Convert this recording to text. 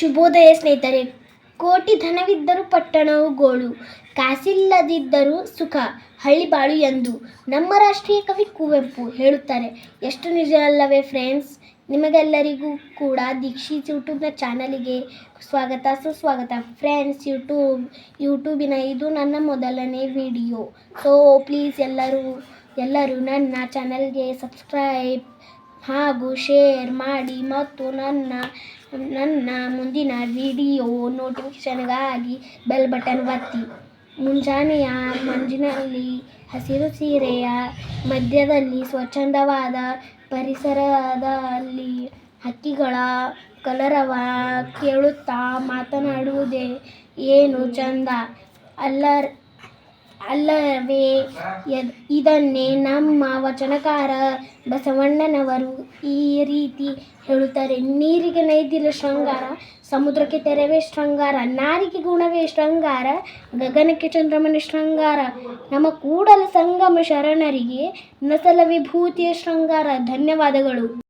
ಶುಭೋದಯ ಸ್ನೇಹಿತರೆ, ಕೋಟಿ ಧನವಿದ್ದರೂ ಪಟ್ಟಣವು ಗೋಳು, ಕಾಸಿಲ್ಲದಿದ್ದರೂ ಸುಖ, ಹಳ್ಳಿ ಬಾಳು ಎಂದು ನಮ್ಮ ರಾಷ್ಟ್ರೀಯ ಕವಿ ಕುವೆಂಪು ಹೇಳುತ್ತಾರೆ. ಎಷ್ಟು ನಿಜ ಅಲ್ಲವೇ ಫ್ರೆಂಡ್ಸ್ ನಿಮಗೆಲ್ಲರಿಗೂ ಕೂಡ ದೀಕ್ಷಿತ್ ಯೂಟ್ಯೂಬ್ನ ಚಾನಲಿಗೆ ಸ್ವಾಗತ, ಸುಸ್ವಾಗತ. ಫ್ರೆಂಡ್ಸ್ ಯೂಟ್ಯೂಬ್, ಯೂಟ್ಯೂಬಿನ ಇದು ನನ್ನ ಮೊದಲನೇ ವಿಡಿಯೋ ಸೊ ಪ್ಲೀಸ್ ಎಲ್ಲರೂ ಎಲ್ಲರೂ ನನ್ನ ಚಾನಲ್ಗೆ ಸಬ್ಸ್ಕ್ರೈಬ್ ಹಾಗೂ ಶೇರ್ ಮಾಡಿ ಮತ್ತು ನನ್ನ ನನ್ನ ಮುಂದಿನ ವಿಡಿಯೋ ನೋಟಿಫಿಕೇಷನ್ಗಾಗಿ ಬೆಲ್ ಬಟನ್ ಒತ್ತಿ. ಮುಂಜಾನೆಯ ಮಂಜಿನಲ್ಲಿ ಹಸಿರು ಸೀರೆಯ ಮಧ್ಯದಲ್ಲಿ ಸ್ವಚ್ಛಂದವಾದ ಪರಿಸರದಲ್ಲಿ ಹಕ್ಕಿಗಳ ಕಲರವ ಕೇಳುತ್ತಾ ಮಾತನಾಡುವುದೇ ಏನು ಚಂದ? ಅಲ್ಲ ಅಲ್ಲವೇ ಇದನ್ನೇ ನಮ್ಮ ವಚನಕಾರ ಬಸವಣ್ಣನವರು ಈ ರೀತಿ ಹೇಳುತ್ತಾರೆ. ನೀರಿಗೆ ನೈದಿಲ ಶೃಂಗಾರ, ಸಮುದ್ರಕ್ಕೆ ತೆರವೇ ಶೃಂಗಾರ, ನಾರಿಗೆ ಗುಣವೇ ಶೃಂಗಾರ, ಗಗನಕ್ಕೆ ಚಂದ್ರಮನ ಶೃಂಗಾರ, ನಮ್ಮ ಕೂಡಲ ಸಂಗಮ ಶರಣರಿಗೆ ನಸಲ ವಿಭೂತಿಯ ಶೃಂಗಾರ. ಧನ್ಯವಾದಗಳು.